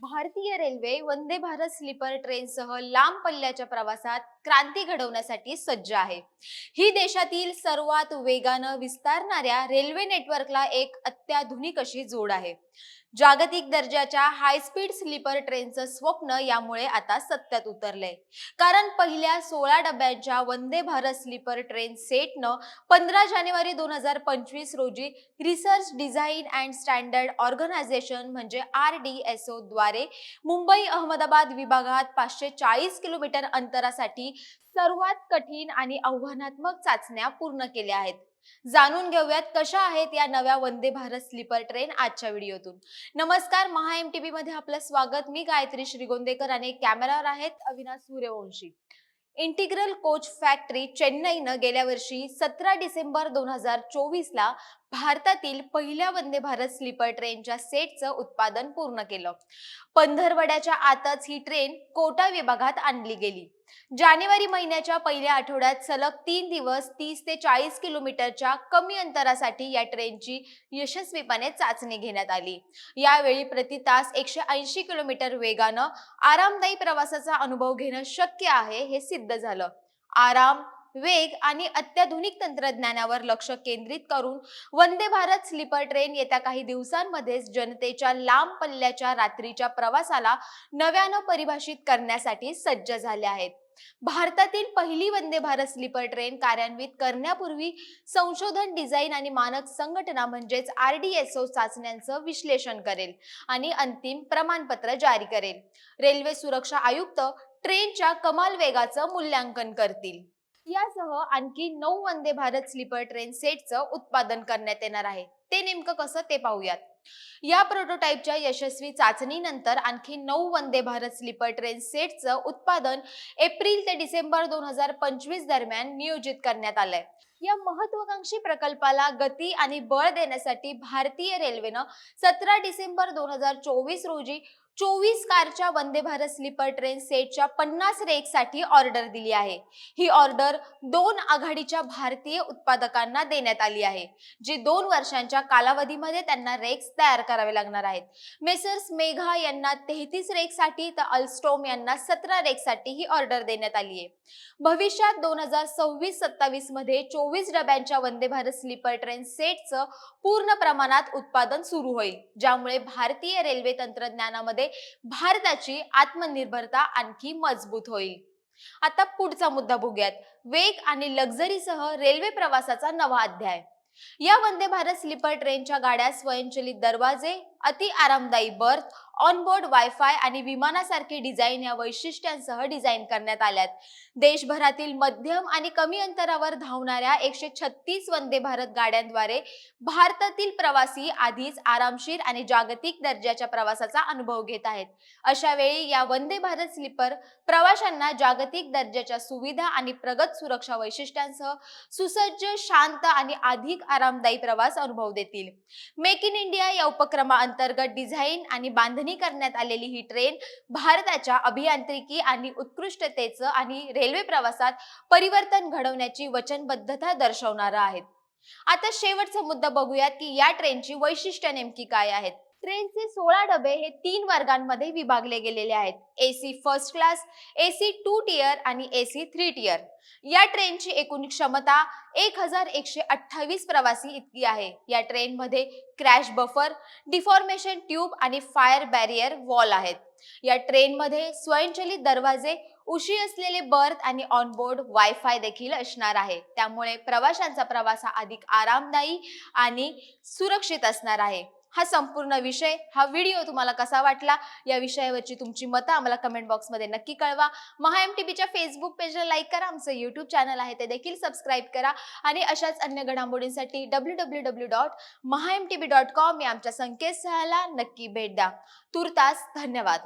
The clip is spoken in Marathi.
भारतीय रेल्वे वंदे भारत स्लीपर ट्रेनसह लांब पल्ल्याच्या प्रवासात क्रांती घडवण्यासाठी सज्ज आहे. ही देशातील सर्वात वेगानं विस्तारणाऱ्या रेल्वे नेटवर्कला एक अत्याधुनिक अशी जोड आहे. जागतिक दर्जाच्या हायस्पीड स्लीपर ट्रेनचं स्वप्न यामुळे आता सत्यात उतरलंय. कारण पहिल्या सोळा डब्यांच्या वंदे भारत स्लीपर ट्रेन सेटनं पंधरा जानेवारी दोन हजार पंचवीस रोजी research design and standard organisation म्हणजे आर डी एस ओ द्वारे मुंबई अहमदाबाद विभागात पाचशे चाळीस किलोमीटर अंतरासाठी सर्वात कठीण आणि आव्हानात्मक चाचण्या पूर्ण केल्या आहेत. जाणून घेऊयात कशा आहेत या नव्या वंदे भारत स्लीपर ट्रेन आजच्या व्हिडिओतून. नमस्कार महा एम टी मध्ये आपलं स्वागत. मी गायत्री श्रीगोंदेकर आणि कॅमेरावर आहेत Avinash Suryavanshi. Integral coach factory चेन्नईनं गेल्या वर्षी सतरा डिसेंबर दोन हजार चोवीस ला भारतातील पहिल्या वंदे भारत स्लीपर ट्रेनच्या सेटचं उत्पादन पूर्ण केलं. पंधरवड्याच्या आतच ही ट्रेन कोटा विभागात आणली गेली. जानेवारी महिन्याच्या पहिल्या आठवड्यात सलग तीन दिवस तीस ते चाळीस किलोमीटरच्या कमी अंतरासाठी या ट्रेनची यशस्वीपणे चाचणी घेण्यात आली. यावेळी प्रति तास एकशे ऐंशी किलोमीटर वेगानं आरामदायी प्रवासाचा अनुभव घेणं शक्य आहे हे सिद्ध झालं. आराम वेग आणि अत्याधुनिक तंत्रज्ञानावर लक्ष केंद्रित करून वंदे भारत स्लीपर ट्रेन येत्या काही दिवसांमध्येच जनतेच्या लांब पल्ल्याच्या रात्रीच्या प्रवासाला नव्यानं परिभाषित करण्यासाठी सज्ज झाले आहेत. भारतातील पहिली वंदे भारत स्लीपर ट्रेन कार्यान्वित करण्यापूर्वी संशोधन डिझाईन आणि मानक संघटना म्हणजेच आर डी एस ओ चाचण्यांचं विश्लेषण करेल आणि अंतिम प्रमाणपत्र जारी करेल. रेल्वे सुरक्षा आयुक्त ट्रेनच्या कमाल वेगाचं मूल्यांकन करतील. यासह आणखी नऊ वंदे भारत स्लीपर ट्रेन सेटचं उत्पादन करण्यात येणार आहे. ते नेमकं कसं ते पाहूयात. या प्रोटोटाईपच्या यशस्वी चाचणीनंतर आणखी नऊ वंदे भारत स्लीपर ट्रेन सेटचं उत्पादन एप्रिल ते डिसेंबर दोन हजार पंचवीस दरम्यान नियोजित करण्यात आलंय. या महत्वाकांक्षी प्रकल्पाला गती आणि बळ देण्यासाठी भारतीय रेल्वेनं सतरा डिसेंबर दोन हजार चोवीस रोजी चोवीस कारच्या वंदे भारत स्लीपर ट्रेन सेटच्या पन्नास रेकसाठी ऑर्डर दिली आहे. ही ऑर्डर दोन आघाडीच्या भारतीय उत्पादकांना देण्यात आली आहे जी दोन वर्षांच्या कालावधीमध्ये त्यांना रेक्स तयार करावे लागणार आहेत. मेसर्स मेघा यांना तेहतीस रेकसाठी तर अल्स्टोम यांना सतरा रेकसाठी ही ऑर्डर देण्यात आली आहे. भविष्यात दोन हजार सव्वीस सत्तावीसमध्ये चोवीस डब्यांच्या वंदे भारत स्लीपर ट्रेन सेटचं पूर्ण प्रमाणात उत्पादन सुरू होईल ज्यामुळे भारतीय रेल्वे तंत्रज्ञानामध्ये भारताची आत्मनिर्भरता आणखी मजबूत होईल. आता पुढचा मुद्दा बघूयात. वेग आणि लक्झरीसह रेल्वे प्रवासाचा नवा अध्याय. या वंदे भारत स्लीपर ट्रेनच्या गाड्या स्वयंचलित दरवाजे अति आरामदायी बर्थ ऑनबोर्ड वायफाय आणि विमानासारखे डिझाईन या वैशिष्ट्यांसह डिझाईन करण्यात आल्यात. देशभरातील मध्यम आणि कमी अंतरावर धावणाऱ्या एकशे छत्तीस वंदे भारत गाड्यांद्वारे भारतातील प्रवासी आधीच आरामशीर आणि जागतिक दर्जाच्या प्रवासाचा अनुभव घेत आहेत. अशा वेळी या वंदे भारत स्लीपर प्रवाशांना जागतिक दर्जाच्या सुविधा आणि प्रगत सुरक्षा वैशिष्ट्यांसह सुसज्ज शांत आणि अधिक आरामदायी प्रवास अनुभव देतील. मेक इन इंडिया या उपक्रमा अंतर्गत डिझाईन आणि बांधणी करण्यात आलेली ही ट्रेन भारताच्या अभियांत्रिकी आणि उत्कृष्टतेचं आणि रेल्वे प्रवासात परिवर्तन घडवण्याची वचनबद्धता दर्शवणारा आहेत. आता शेवटचा मुद्दा बघूयात की या ट्रेनची वैशिष्ट्य नेमकी काय आहेत? ट्रेनचे सोळा डबे हे तीन वर्गांमध्ये विभागले गेलेले आहेत. AC first class AC two tier आणि एसी थ्री टियर या ट्रेनची एकूण क्षमता एक हजार एकशे अठ्ठावीस प्रवासी इतकी आहे. या ट्रेनमध्ये क्रॅश बफर डिफॉर्मेशन ट्यूब आणि फायर बॅरियर वॉल आहेत. या ट्रेनमध्ये स्वयंचलित दरवाजे उशी असलेले बर्थ आणि ऑनबोर्ड वायफाय देखील असणार आहे. त्यामुळे प्रवाशांचा प्रवास हा अधिक आरामदायी आणि सुरक्षित असणार आहे. हा संपूर्ण विषय हा व्हिडिओ तुम्हाला कसा वाटला? या विषयावरची तुमची मतं आम्हाला कमेंट बॉक्समध्ये नक्की कळवा. महा एम टी बीच्या फेसबुक पेजला लाईक करा. आमचं यूट्यूब चॅनल आहे ते देखील सबस्क्राईब करा. आणि अशाच अन्य घडामोडींसाठी W W W dot Maha M T B dot com या आमच्या संकेतस्थळाला नक्की भेट द्या. तुर्तास धन्यवाद.